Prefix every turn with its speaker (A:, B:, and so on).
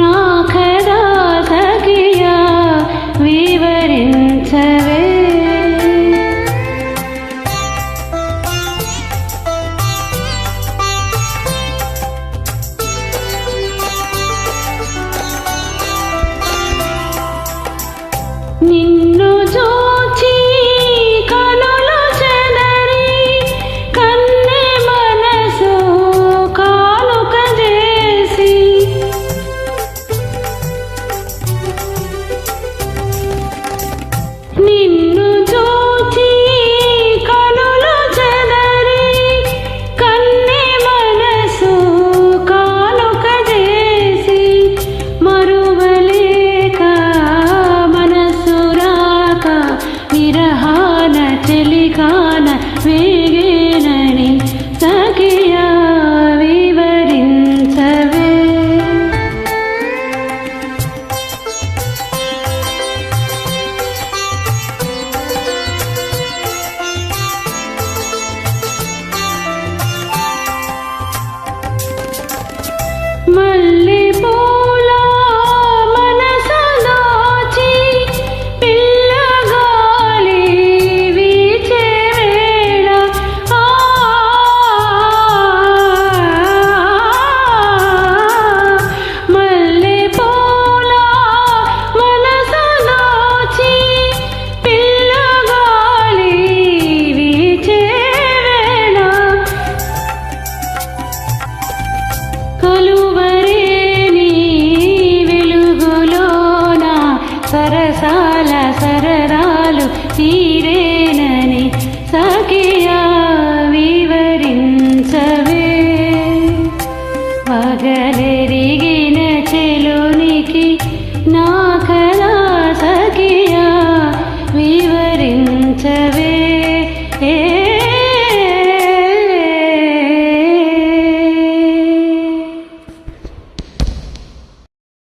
A: నాకదా సఖియా వివరించవే. నిన్ను చూ my సరసాల సరదాలు తీరేనని సఖియా వివరించవే. పగలెరిగి